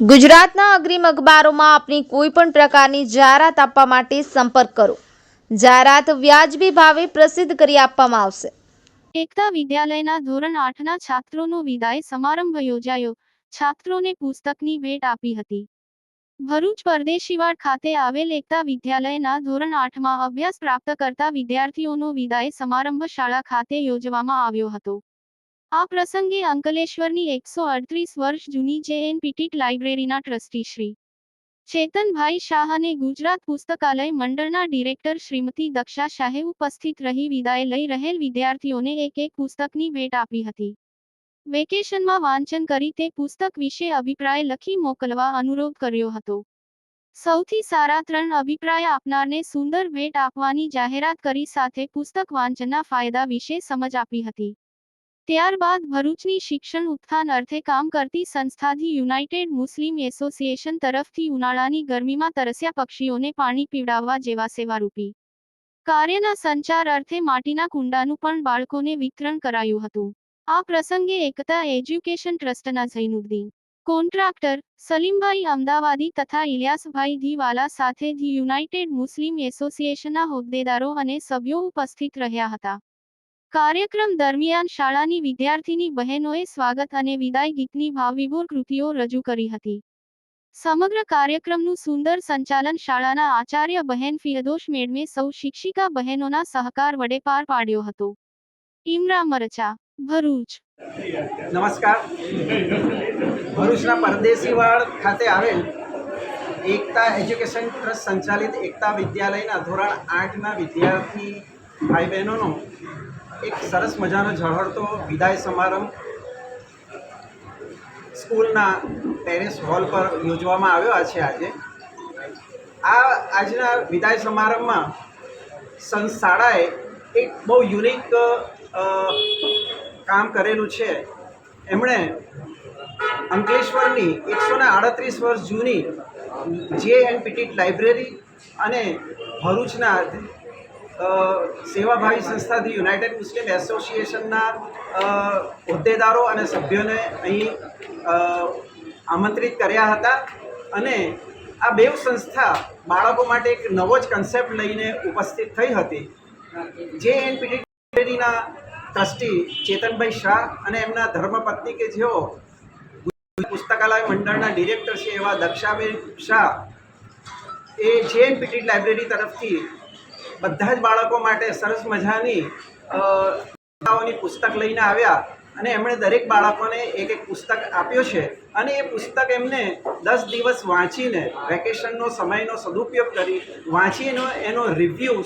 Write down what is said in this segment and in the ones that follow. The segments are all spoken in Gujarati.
ગુજરાતના અગ્રીમ અખબારોમાં આપની કોઈ પણ પ્રકારની જાહેરાત આપવા માટે સંપર્ક કરો. જાહેરાત વ્યાજબી ભાવે પ્રસિદ્ધ કરી આપવામાં આવશે. એકતા વિદ્યાલયના ધોરણ આઠના છાત્રોનો વિદાય સમારંભ યોજાયો. છાત્રોને પુસ્તકની ભેટ આપી હતી. ભરૂચ પરદેશીવાડ ખાતે આવેલ એકતા વિદ્યાલયના ધોરણ આઠમાં અભ્યાસ પ્રાપ્ત કરતા વિદ્યાર્થીઓનો વિદાય સમારંભ શાળા ખાતે યોજવામાં આવ્યો હતો. આ પ્રસંગે અંકલેશ્વરની એકસો અડત્રીસ વર્ષ જૂની જેએન લાઇબ્રેરીના ટ્રસ્ટી શ્રી ચેતનભાઈ શાહ અને ગુજરાત પુસ્તકાલય મંડળના ડિરેક્ટર શ્રીમતી દક્ષા શાહે ઉપસ્થિત રહી વિદાય લઈ રહેલ વિદ્યાર્થીઓને એક એક પુસ્તકની ભેટ આપી હતી. વેકેશનમાં વાંચન કરી તે પુસ્તક વિશે અભિપ્રાય લખી મોકલવા અનુરોધ કર્યો હતો. સૌથી સારા ત્રણ અભિપ્રાય આપનારને સુંદર ભેટ આપવાની જાહેરાત કરી સાથે પુસ્તક વાંચનના ફાયદા વિશે સમજ આપી હતી. ત્યારબાદ ભરૂચની શિક્ષણ ઉત્થાન અર્થે કામ કરતી સંસ્થાથી યુનાઇટેડ મુસ્લિમ એસોસિએશન તરફથી ઉનાળાની ગરમીમાં તરસ્યા પક્ષીઓને પાણી પીવડાવવા જેવા સેવારૂપી. કાર્યના સંચાર અર્થે માટીના કુંડાનું પણ બાળકોને વિતરણ કરાયું હતું. આ પ્રસંગે એકતા એજ્યુકેશન ટ્રસ્ટના ઝૈનુદ્દીન, કોન્ટ્રાક્ટર સલીમભાઈ અમદાવાદી તથા ઇલિયાસભાઈ ધીવાલા સાથે ધી યુનાઇટેડ મુસ્લિમ એસોસિએશનના હોદ્દેદારો અને સભ્યો ઉપસ્થિત રહ્યા હતા. કાર્યક્રમ દરમિયાન શાળાની વિદ્યાર્થીની બહેનોએ સ્વાગત અને વિદાય ગીતની ભાવવિભોર કૃતિઓ રજૂ કરી હતી. સમગ્ર કાર્યક્રમનું સુંદર સંચાલન શાળાના આચાર્ય બહેન ફિરદોશ મેડમે સૌ શિક્ષિકા બહેનોના સહકાર વડે પાર પાડ્યો હતો. ઇમરા મરચા, ભરૂચ. નમસ્કાર. ભરૂચના પરદેશીવાડ ખાતે આવેલ એકતા એજ્યુકેશન ટ્રસ્ટ સંચાલિત એકતા વિદ્યાલયના ધોરણ આઠના વિદ્યાર્થી ભાઈ બહેનોનો એક સરસ મજાનો ઝળહળતો વિદાય સમારંભ સ્કૂલના ટેરેસ હોલ પર યોજવામાં આવ્યો છે આજે. આ આજના વિદાય સમારંભમાં સંસ્થાળાએ એક બહુ યુનિક કામ કરેલું છે. એમણે અંકલેશ્વરની એકસો ને આડત્રીસ વર્ષ જૂની જે એન્ડ પીટીટ લાઇબ્રેરી અને ભરૂચના સેવાભાવી સંસ્થાથી યુનાઇટેડ મુસ્લિમ એસોસિએશનના હોદ્દેદારો અને સભ્યોને અહીં આમંત્રિત કર્યા હતા. અને આ બે સંસ્થા બાળકો માટે એક નવો જ કન્સેપ્ટ લઈને ઉપસ્થિત થઈ હતી. જે એન પીટી લાઇબ્રેરીના ટ્રસ્ટી ચેતનભાઈ શાહ અને એમના ધર્મપત્ની કે જેઓ પુસ્તકાલય મંડળના ડિરેક્ટર છે એવા દક્ષાબેન શાહ, એ જે એન પીટી લાઇબ્રેરી તરફથી બધા જ બાળકો માટે સરસ મજાની પુસ્તક લઈને આવ્યા અને એમણે દરેક બાળકોને એક એક પુસ્તક આપ્યો છે. અને એ પુસ્તક એમને દસ દિવસ વાંચીને, વેકેશનનો સમયનો સદુપયોગ કરી વાંચીને એનો રિવ્યૂ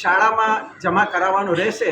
શાળામાં જમા કરાવવાનો રહેશે.